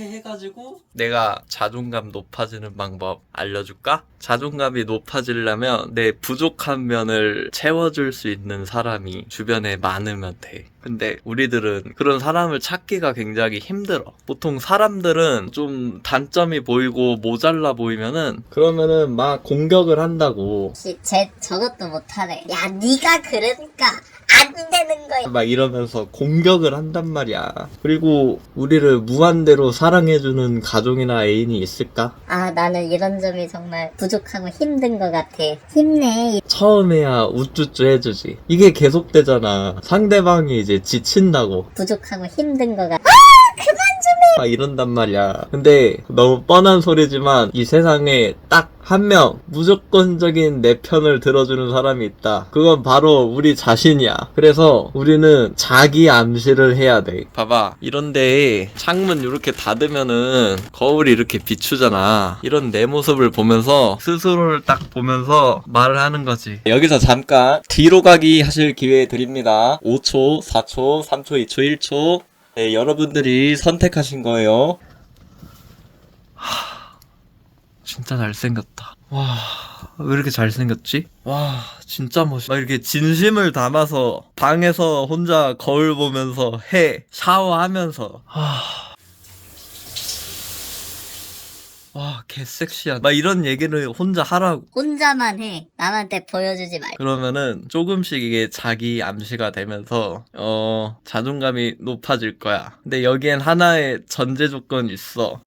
이렇게 해가지고 내가 자존감 높아지는 방법 알려줄까? 자존감이 높아지려면 내 부족한 면을 채워줄 수 있는 사람이 주변에 많으면 돼. 근데 우리들은 그런 사람을 찾기가 굉장히 힘들어. 보통 사람들은 좀 단점이 보이고 모자라 보이면은 그러면은 막 공격을 한다고. 쟤 저것도 못하네. 야, 네가 그러니까 안 되는 거야. 막 이러면서 공격을 한단 말이야. 그리고 우리를 무한대로 사랑해주는 가족이나 애인이 있을까? 아, 나는 이런 점이 정말 부족하고 힘든 것 같아. 힘내. 처음에야 우쭈쭈 해주지. 이게 계속되잖아. 상대방이 이제 지친다고. 부족하고 힘든 것 같아. 막 이런단 말이야. 근데 너무 뻔한 소리지만 이 세상에 딱 한 명 무조건적인 내 편을 들어주는 사람이 있다. 그건 바로 우리 자신이야. 그래서 우리는 자기 암시를 해야 돼. 봐봐. 이런데 창문 이렇게 닫으면은 거울이 이렇게 비추잖아. 이런 내 모습을 보면서 스스로를 딱 보면서 말을 하는 거지. 여기서 잠깐 뒤로 가기 하실 기회 드립니다. 5초, 4초, 3초, 2초, 1초. 네, 여러분들이 선택하신 거예요. 하, 진짜 잘생겼다. 와, 왜 이렇게 잘생겼지? 와, 진짜 멋있다. 막 이렇게 진심을 담아서 방에서 혼자 거울 보면서 해, 샤워하면서. 와, 와, 개섹시하다. 막 이런 얘기를 혼자 하라고. 혼자만 해. 남한테 보여주지 말고. 그러면은 조금씩 이게 자기 암시가 되면서 어 자존감이 높아질 거야. 근데 여기엔 하나의 전제 조건이 있어.